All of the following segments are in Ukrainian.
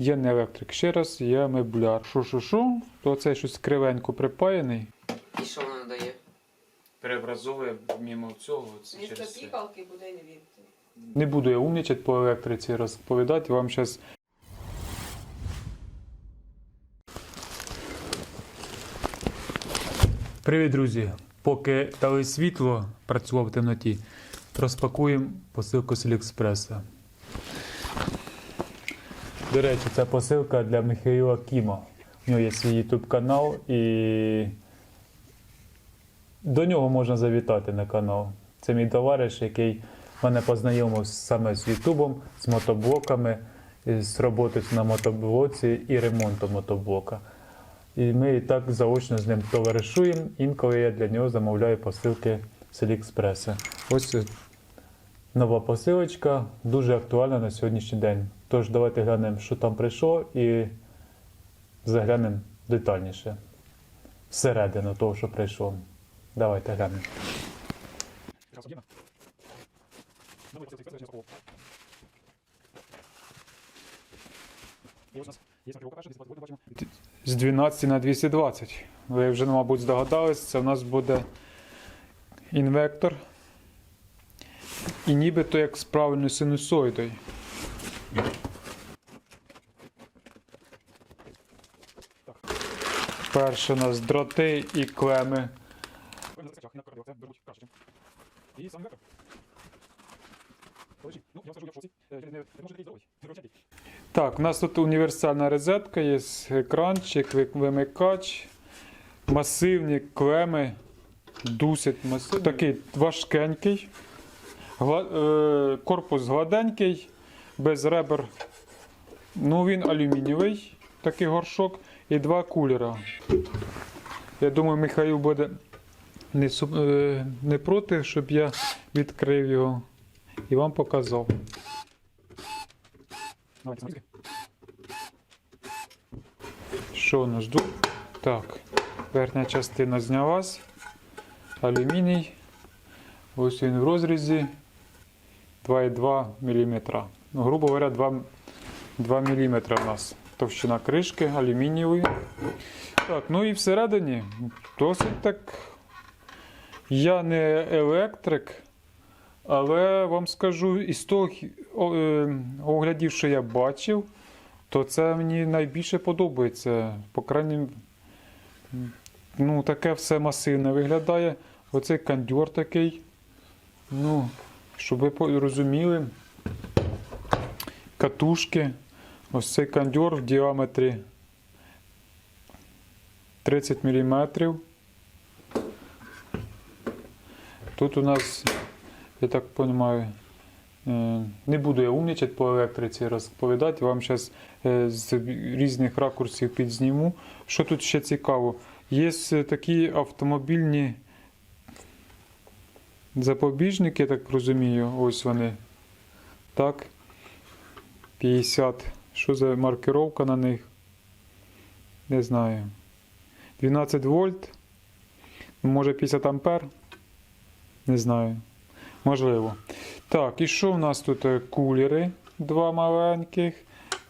Я не електрик. Ще раз, я мебляр. Шу-шу-шу, то цей щось кривенько припаяний. І що воно дає? Преобразовує мимо цього. Це Місто через це. пікалки буде не вірити. Не буду я умнічати по електриці, розповідати вам зараз. Привіт, друзі! Поки дали світло, працював в темноті, розпакуємо посилку з Аліекспреса. До речі, це посилка для Михайла Кіма. У нього є свій YouTube канал і до нього можна завітати на канал. Це мій товариш, який мене познайомив саме з Ютубом, з мотоблоками, з роботою на мотоблоці і ремонтом мотоблока. І ми так заочно з ним товаришуємо. Інколи я для нього замовляю посилки з Аліекспреса. Ось нова посилочка, дуже актуальна на сьогоднішній день. Тож давайте глянемо, що там прийшло, і заглянемо детальніше. Всередину того, що прийшло. Давайте глянемо. З 12 на 220. Ви вже, мабуть, здогадались, це у нас буде інвектор. І нібито як з правильною синусоїдою. Перше у нас дроти і клеми. Так, у нас тут універсальна розетка, є екранчик, вимикач, масивні клеми, досить масивний. Такий важкенький, корпус гладенький, без ребер. Ну, він алюмінієвий, такий горшок, і два кулера. Я думаю, Михайло буде не, е, не проти, щоб я відкрив його і вам показав. Що у нас тут? Так, верхня частина знялась. Алюміній. Ось він в розрізі 2,2 мм. Ну, грубо говоря, 2, 2 мм у нас. Товщина кришки алюмінієвої. Так, ну і всередині досить так. Я не електрик, але вам скажу, із того е, оглядів, що я бачив, то це мені найбільше подобається. По крайній ну, таке все масивне виглядає. Оцей кондьор такий. Ну, щоб ви розуміли, катушки. Ось цей кондьор в діаметрі 30 мм. Тут у нас, я так розумію, Е, Не буду я умнічати по електриці, розповідати. Вам зараз з різних ракурсів підзніму. Що тут ще цікаво? Є е, такі автомобільні запобіжники, я так розумію, ось вони. Так. 50. Що за маркировка на них? Не знаю. 12 вольт. Може 50 ампер? Не знаю. Можливо. Так, і що в нас тут? Е, Кулери два маленьких,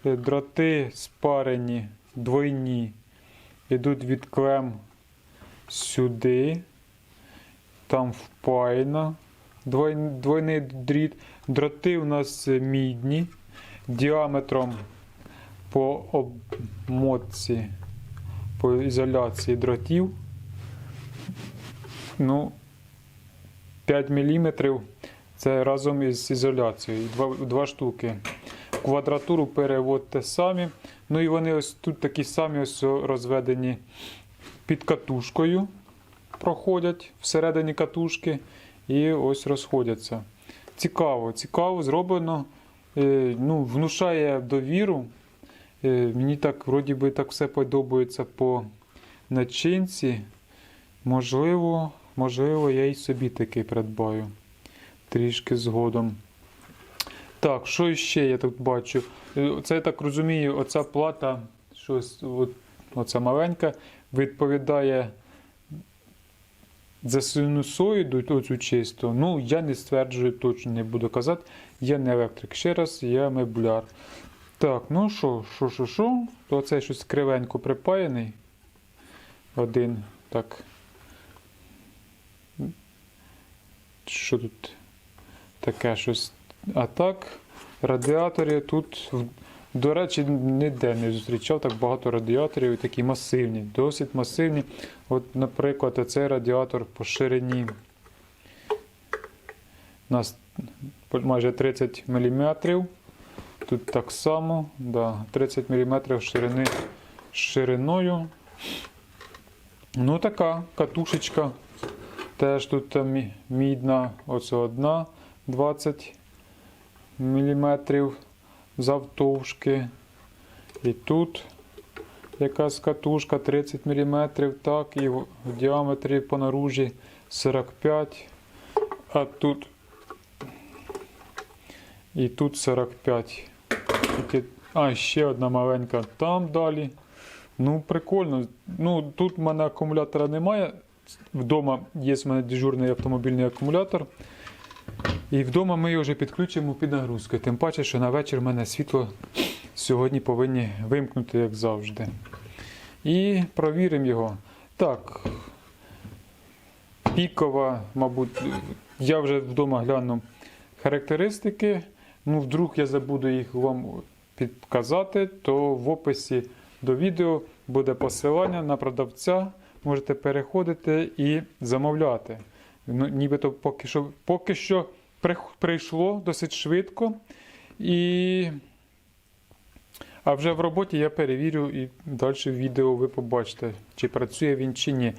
е, дроти спарені, двойні. Йдуть від клем сюди. Там двой- двойний дріт. Дроти у нас мідні, діаметром по обмотці, по ізоляції дротів. Ну, 5 мм це разом із ізоляцією. Два, два штуки. Квадратуру переводьте самі. Ну і вони ось тут такі самі ось розведені під катушкою. Проходять всередині катушки і ось розходяться. Цікаво, цікаво, зроблено. Е, ну, внушає довіру. Е, мені так, вроді би, так все подобається по начинці. Можливо, можливо, я і собі такий придбаю. Трішки згодом. Так, що ще я тут бачу? Е, Це я так розумію, оця плата, щось, от, оця маленька, відповідає за синусоїду, оцю чисту. Ну, я не стверджую, точно не буду казати. Я не електрик. Ще раз, я мебляр. Так, ну що, що, що, що? То цей щось кривенько припаяний. Один. Так. Що тут таке щось? А так, радіатори тут, до речі, ніде не зустрічав так багато радіаторів, такі масивні, досить масивні. От, наприклад, цей радіатор по ширині. У нас майже 30 мм. Тут так само, да, 30 мм ширини шириною. Ну, така катушечка. Теж тут мі- мідна, оце одна 20 мм завтовшки. І тут якась катушка 30 мм, так, і в, діаметрі по наружі 45. А тут і тут 45. А, ще одна маленька там далі. Ну, прикольно. Ну, тут в мене акумулятора немає. Вдома є в мене дежурний автомобільний акумулятор. І вдома ми його вже підключимо під нагрузкою. Тим паче, що на вечір в мене світло сьогодні повинні вимкнути, як завжди. І провіримо його. Так. Пікова, мабуть, я вже вдома гляну характеристики. Ну, вдруг я забуду їх вам підказати, то в описі до відео буде посилання на продавця. Можете переходити і замовляти. Ну, нібито поки що, поки що прийшло досить швидко. І... А вже в роботі я перевірю і далі в відео ви побачите, чи працює він чи ні.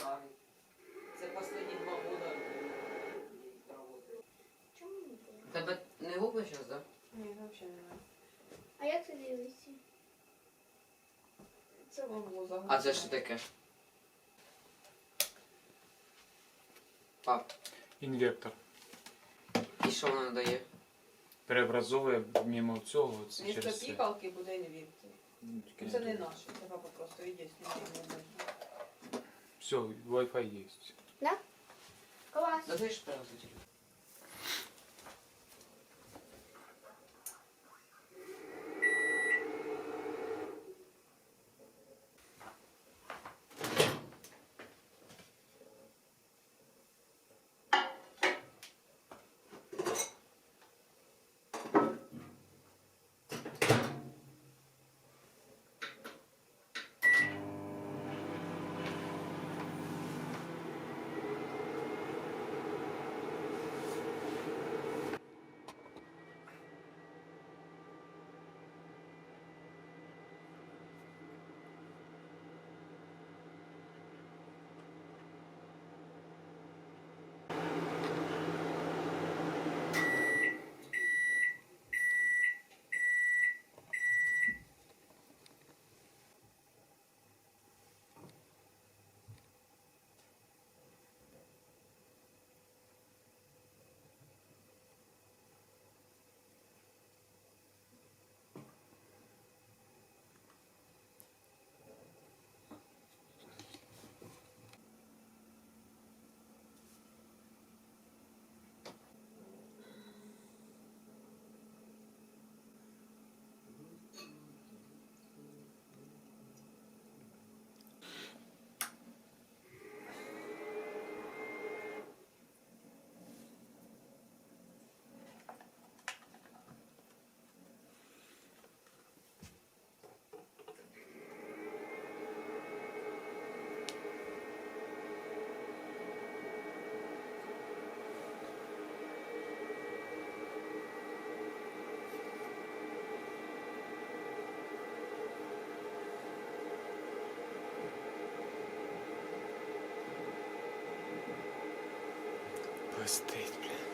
Він. Це останні два года роботи. Чому не було? Тебе не губли зараз, да? Ні, взагалі немає. А як це дивиться? Це вам було загадано. А це що таке? Пап, Інвектор. і що воно дає? Преобразовує мимо цього. Це Місто через це. пікалки буде інвірти. Ну, Це не наше, це папа просто ним. Все, Wi-Fi есть. Да? Класс. Да ти ж просто телефон. Пиздить, блін.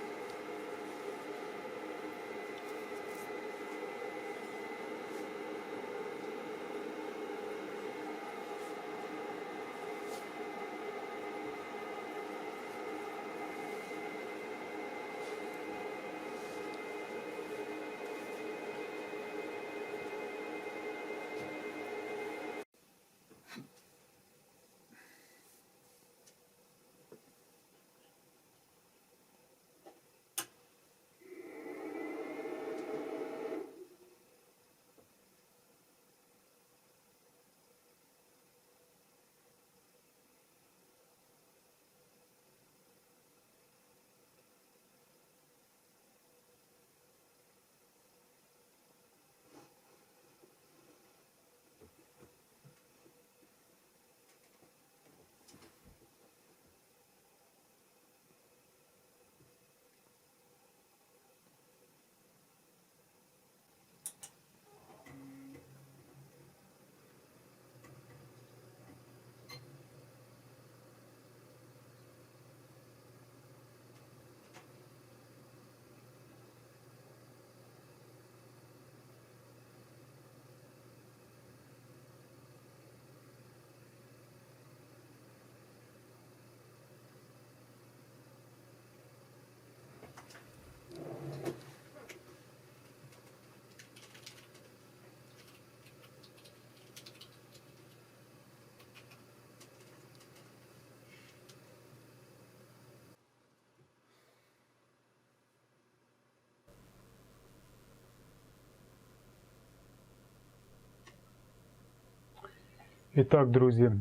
І так, друзі,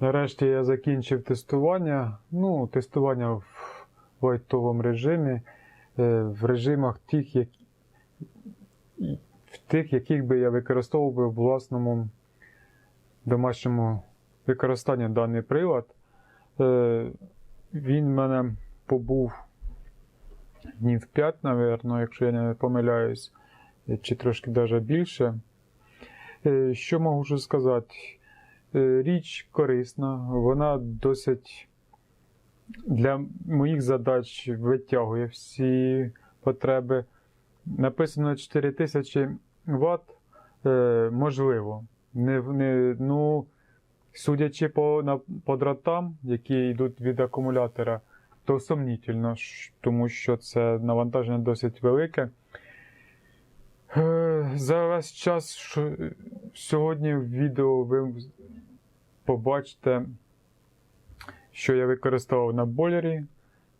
нарешті я закінчив тестування. Ну, тестування в лайтовому режимі, е, в режимах тих, як... в тих, яких би я використовував би в власному домашньому використанні даний прилад. Е, Він в мене побув днів 5, напевно, якщо я не помиляюсь, чи трошки навіть більше. Е, Що можу сказати? Е, Річ корисна, вона досить для моїх задач витягує всі потреби. Написано 4000 Вт, е, можливо. Не, не, ну, судячи по, на, по дротам, які йдуть від акумулятора, то сумнітельно, тому що це навантаження досить велике. Е, За весь час що, сьогодні в відео ви побачите, що я використовував на бойлері,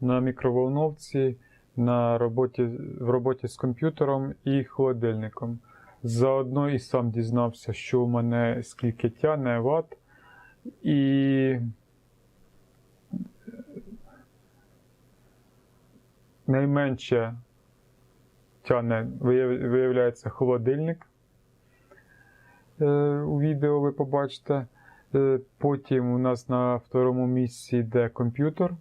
на мікроволновці, на роботі, в роботі з комп'ютером і холодильником. Заодно і сам дізнався, що у мене скільки тяне ват. І найменше тяне, виявляється, холодильник. Е, У відео ви побачите. Е, Потім у нас на второму місці йде комп'ютер.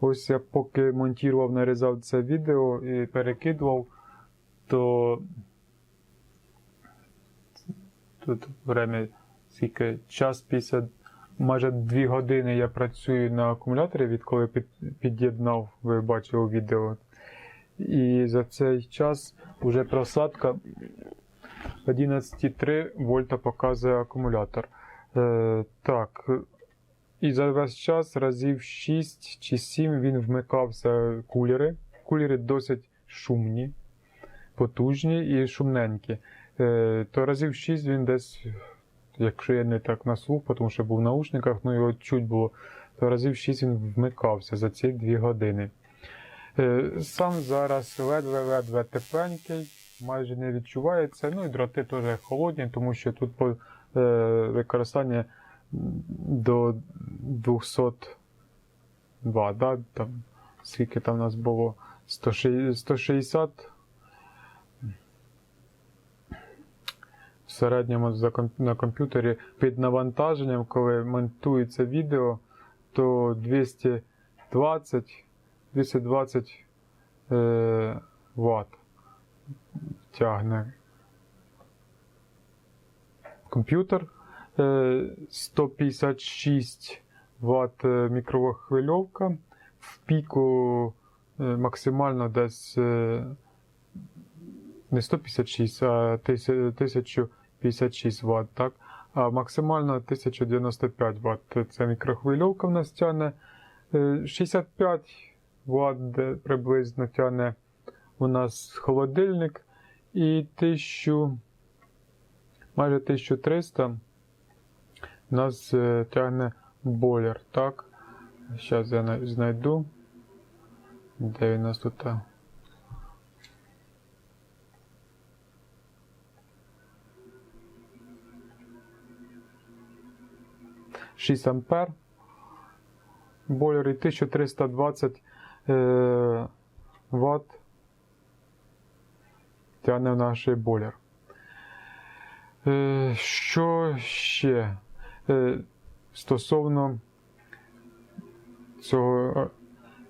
Ось я поки монтував, нарізав це відео і перекидував, то тут время скільки час 50, майже 2 години я працюю на акумуляторі, відколи під, під'єднав, ви бачили відео. І за цей час вже просадка 11,3 вольта показує акумулятор. Е, так. І за весь час разів 6 чи 7 він вмикався кулери. Кулери досить шумні, потужні і шумненькі. Е, то разів 6 він десь, якщо я не так на слух, тому що був в наушниках, ну його чуть було, то разів 6 він вмикався за ці 2 години. Е, Сам зараз ледве-ледве тепленький, майже не відчувається. Ну і дроти теж холодні, тому що тут по, е, використання до 200 да? там, скільки там у нас було 160 160 в середньому на комп'ютері під навантаженням, коли монтується відео, то 220 220 е, Вт тягне комп'ютер. Е, 156 Вт мікрохвильовка. В піку е, максимально десь е, не 156, а 1056 Вт, так? А максимально 1095 Вт. Це мікрохвильовка в нас тягне. Е, 65 Вт приблизно тягне у нас холодильник. І 1000, майже 1300 у нас е, тягне бойлер, так? Зараз я знайду. Де він у нас тут? Шість ампер. Бойлер і 1320 е, Вт тягне наш бойлер. Е, що ще? Е, стосовно цього.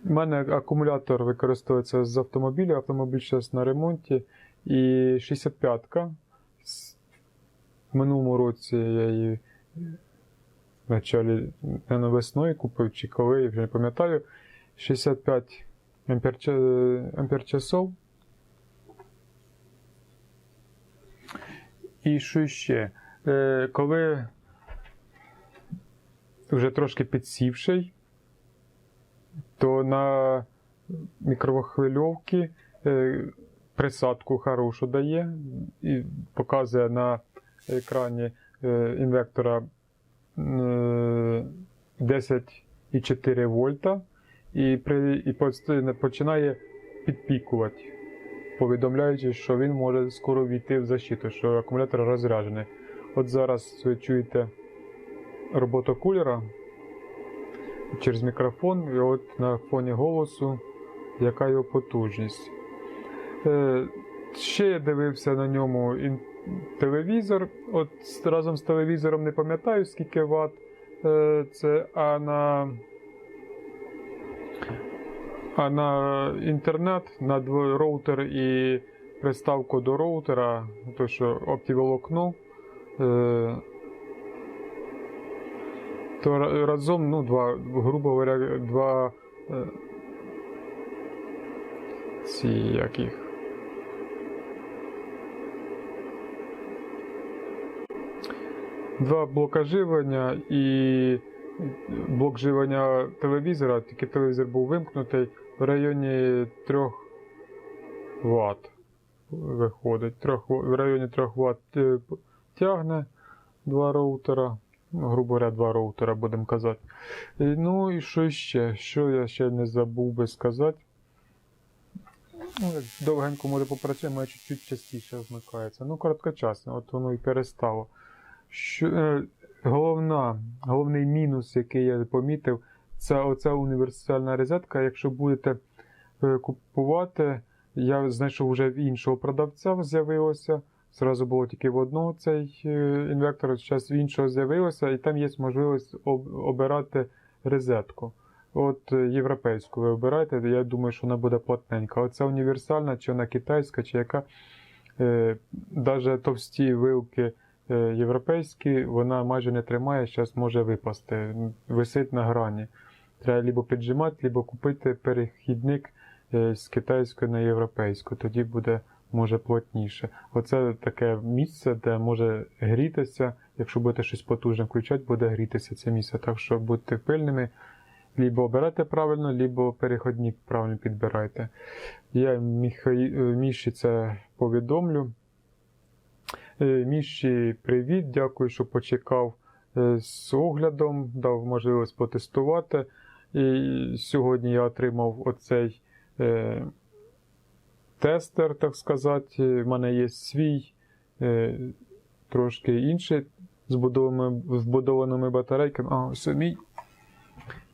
У мене акумулятор використовується з автомобіля. Автомобіль зараз на ремонті. І 65-ка. С- В минулому році я її в началі наверно, весною купив чи коли, я вже не пам'ятаю. 65 ампер, часов. І що ще? Е, коли вже трошки підсівший, то на мікрохвильовки е, присадку хорошу дає і показує на екрані е, інвектора е, 10,4 вольта і, при, і починає підпікувати, повідомляючи, що він може скоро війти в защиту, що акумулятор розряджений. От зараз ви чуєте роботу кулера через мікрофон, і от на фоні голосу, яка його потужність. Е, ще я дивився на ньому телевізор. От разом з телевізором не пам'ятаю, скільки ватт е, це, а на. А на інтернет, на роутер і приставку до роутера, то що оптіволокно, е, то разом, ну, два, грубо говоря, два е, ці як їх. Два блока живлення і блок живлення телевізора, тільки телевізор був вимкнутий в районі 3 Вт виходить. 3, в районі 3 Вт е, тягне два роутера. Ну, грубо говоря, два роутера, будемо казати. Ну і що ще? Що я ще не забув би сказати? Ну, довгенько може попрацюємо, а чуть-чуть частіше вмикається. Ну, короткочасно, от воно і перестало. Що, е, головна, головний мінус, який я помітив, це оця універсальна розетка. Якщо будете е, купувати, я знайшов вже в іншого продавця, з'явилося. Зразу було тільки в одного цей е, інвектор, зараз в іншого з'явилося, і там є можливість об- обирати розетку. От е, європейську ви обираєте, я думаю, що вона буде платненька. Оця універсальна, чи вона китайська, чи яка. Навіть товсті вилки європейські, вона майже не тримає, зараз може випасти. Висить на грані. Треба либо піджимати, либо купити перехідник е, з китайської на європейську. Тоді буде може плотніше. Оце таке місце, де може грітися. Якщо будете щось потужне включати, буде грітися це місце. Так що будьте пильними. Лібо обирайте правильно, либо переходник правильно підбирайте. Я е, Міші це повідомлю. Е, Міші, привіт, дякую, що почекав е, з оглядом, дав можливість потестувати. І сьогодні я отримав оцей е, тестер, так сказати. В мене є свій, е, трошки інший з вбудованими батарейками. А, ось мій.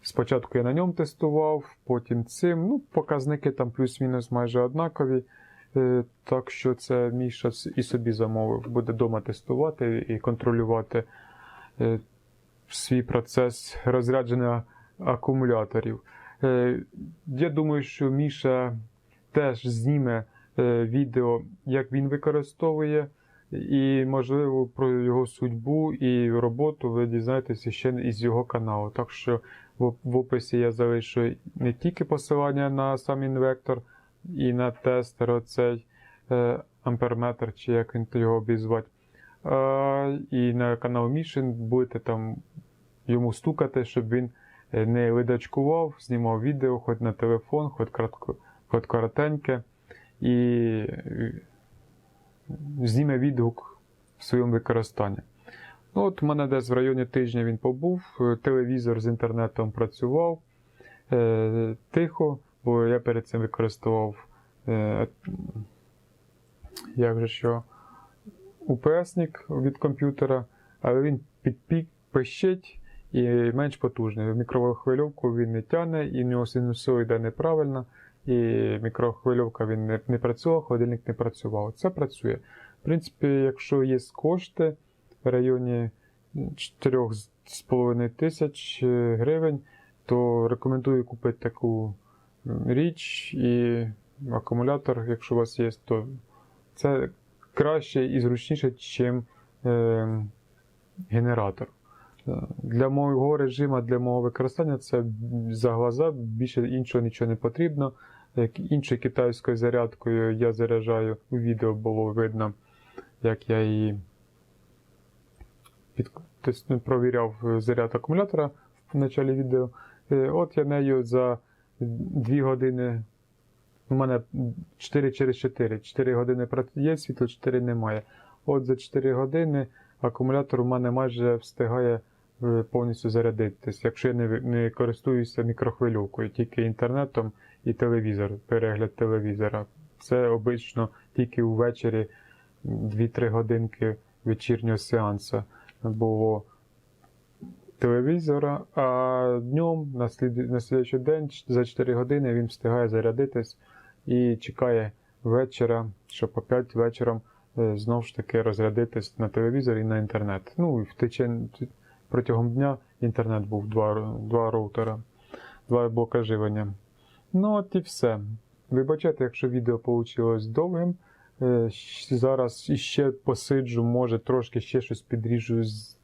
Спочатку я на ньому тестував, потім цим. Ну, показники там плюс-мінус майже однакові. Е, Так що це Міша і собі замовив. Буде вдома тестувати і контролювати е, свій процес розрядження акумуляторів. Е, Я думаю, що Міша теж зніме відео, як він використовує, і, можливо, про його судьбу і роботу ви дізнаєтеся ще із його каналу. Так що в описі я залишу не тільки посилання на сам інвектор і на тестер, оцей е, амперметр, чи як він його обізвати. І на канал Мішин будете там йому стукати, щоб він е, не видачкував, знімав відео, хоч на телефон, хоч, кратко, хоч коротеньке, і е, зніме відгук в своєму використанні. Ну, от у мене десь в районі тижня він побув, телевізор з інтернетом працював тихо, бо я перед цим використовував е, як же що, УПСник від комп'ютера, але він підпік пищить і менш потужний. Мікрохвильовку він не тягне, і в нього синусоїда неправильна, і мікрохвильовка він не, не працював, холодильник не працював. Це працює. В принципі, якщо є кошти в районі 4,5 тисяч е, гривень, то рекомендую купити таку річ і акумулятор, якщо у вас є, то це краще і зручніше, ніж е, генератор. Для мого режиму, для мого використання це за глаза, більше іншого нічого не потрібно. Іншою китайською зарядкою я заряджаю у відео було видно, як я її під, провіряв заряд акумулятора в началі відео. Е, От я нею за 2 години. У мене 4 через 4. 4 години є світло, 4 немає. От за 4 години акумулятор у мене майже встигає е, повністю зарядитись, якщо я не, не користуюся мікрохвильовкою, тільки інтернетом і телевізор, перегляд телевізора. Це обично тільки ввечері 2-3 годинки вечірнього сеансу. Бо телевізора, а днем на, слід... на слідчий день за 4 години він встигає зарядитись і чекає вечора, щоб опять вечором е, знову ж таки розрядитись на телевізор і на інтернет. Ну, і в течен... протягом дня інтернет був два, два роутера, два блока живлення. Ну, от і все. Вибачайте, якщо відео вийшло довгим. Е, Зараз іще посиджу, може трошки ще щось підріжу, з-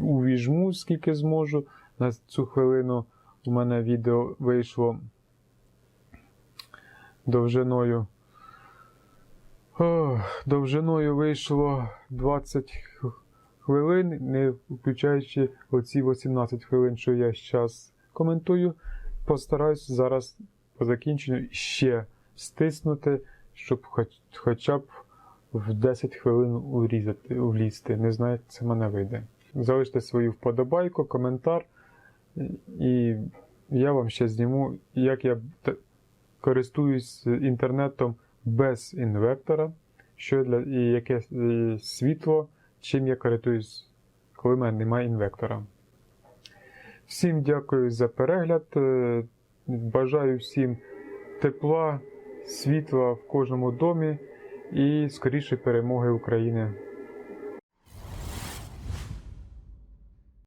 увіжму, скільки зможу. На цю хвилину у мене відео вийшло довжиною. Ох, довжиною вийшло 20 хвилин, не включаючи оці 18 хвилин, що я зараз коментую. Постараюсь зараз по закінченню ще стиснути, щоб хоч, хоча б в 10 хвилин урізати, влізти. Не знаю, це мене вийде. Залиште свою вподобайку, коментар, і я вам ще зніму, як я користуюсь інтернетом без інвектора, що для, і яке е, світло, чим я користуюсь, коли в мене немає інвектора. Всім дякую за перегляд. е, Бажаю всім тепла, світла в кожному домі і скоріше перемоги України.